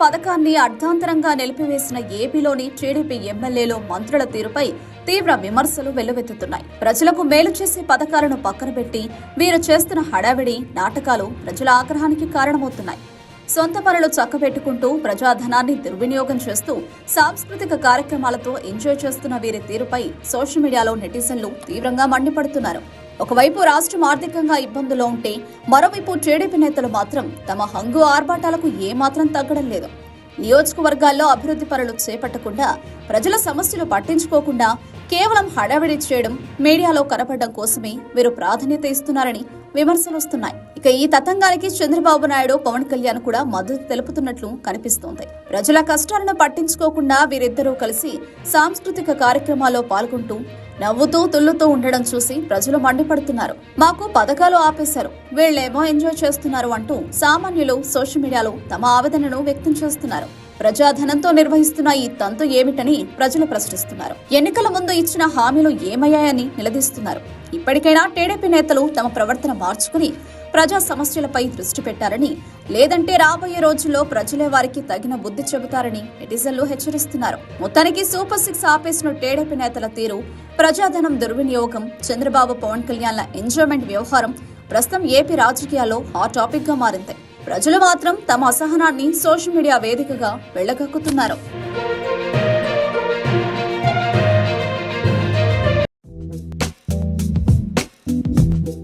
పథకాన్ని అర్ధాంతరంగా నిలిపివేసిన ఏపీలోని టీడీపీ ఎమ్మెల్యేలు మంత్రుల తీరుపై తీవ్ర విమర్శలు వెల్లువెత్తుతున్నాయి. ప్రజలకు మేలు చేసే పథకాలను పక్కన పెట్టి వీరు చేస్తున్న హడావిడి నాటకాలు ప్రజల ఆగ్రహానికి కారణమవుతున్నాయి. సొంత పనులు చక్కబెట్టుకుంటూ ప్రజాధనాన్ని దుర్వినియోగం చేస్తూ సాంస్కృతిక కార్యక్రమాలతో ఎంజాయ్ చేస్తున్న వీరి తీరుపై సోషల్ మీడియాలో నెటిజన్లు తీవ్రంగా మండిపడుతున్నారు. ఒకవైపు రాష్ట్రం ఆర్థికంగా ఇబ్బందుల్లో ఉంటే మరోవైపు టీడీపీ నేతలు మాత్రం తమ హంగు ఆర్భాటాలకు ఏమాత్రం తగ్గడం లేదు. నియోజకవర్గాల్లో అభివృద్ధి పనులు చేపట్టకుండా ప్రజల సమస్యలు పట్టించుకోకుండా కేవలం హడావిడి చేయడం మీడియాలో కనపడడం కోసమే వీరు ప్రాధాన్యత ఇస్తున్నారని విమర్శలు వస్తున్నాయి. ఇక ఈ తతంగానికి చంద్రబాబు నాయుడు పవన్ కళ్యాణ్ కూడా మద్దతు తెలుపుతున్నట్లు కనిపిస్తోంది. ప్రజల కష్టాలను పట్టించుకోకుండా వీరిద్దరూ కలిసి సాంస్కృతిక కార్యక్రమాల్లో పాల్గొంటూ నవ్వుతూ తుల్లుతూ ఉండడం చూసి ప్రజలు మండిపడుతున్నారు. మాకు పథకాలు ఆపేశారు. వీళ్ళేమో ఎంజాయ్ చేస్తున్నారు అంటూ సామాన్యులు సోషల్ మీడియాలో తమ ఆవేదనను వ్యక్తం చేస్తున్నారు. ప్రజాధనంతో నిర్వహిస్తున్న ఈ తంతు ఏమిటని ప్రజలు ప్రశ్నిస్తున్నారు. ఎన్నికల ముందు ఇచ్చిన హామీలు ఏమయ్యాయని నిలదీస్తున్నారు. ఇప్పటికైనా టీడీపీ నేతలు తమ ప్రవర్తన మార్చుకుని ప్రజా సమస్యలపై దృష్టి పెట్టారని లేదంటే రాబోయే రోజుల్లో ప్రజలే వారికి తగిన బుద్ధి చెబుతారని నెటిజన్లు హెచ్చరిస్తున్నారు. మొత్తానికి సూపర్ సిక్స్ ఆపేసిన టీడీపీ నేతల తీరు ప్రజాధనం దుర్వినియోగం చంద్రబాబు పవన్ కళ్యాణ్ల ఎంజాయ్మెంట్ వ్యవహారం ప్రస్తుతం ఏపీ రాజకీయాల్లో హాట్ టాపిక్గా మారింది. ప్రజలు మాత్రం తమ అసహనాన్ని సోషల్ మీడియా వేదికగా వెళ్ళగక్కుతున్నారు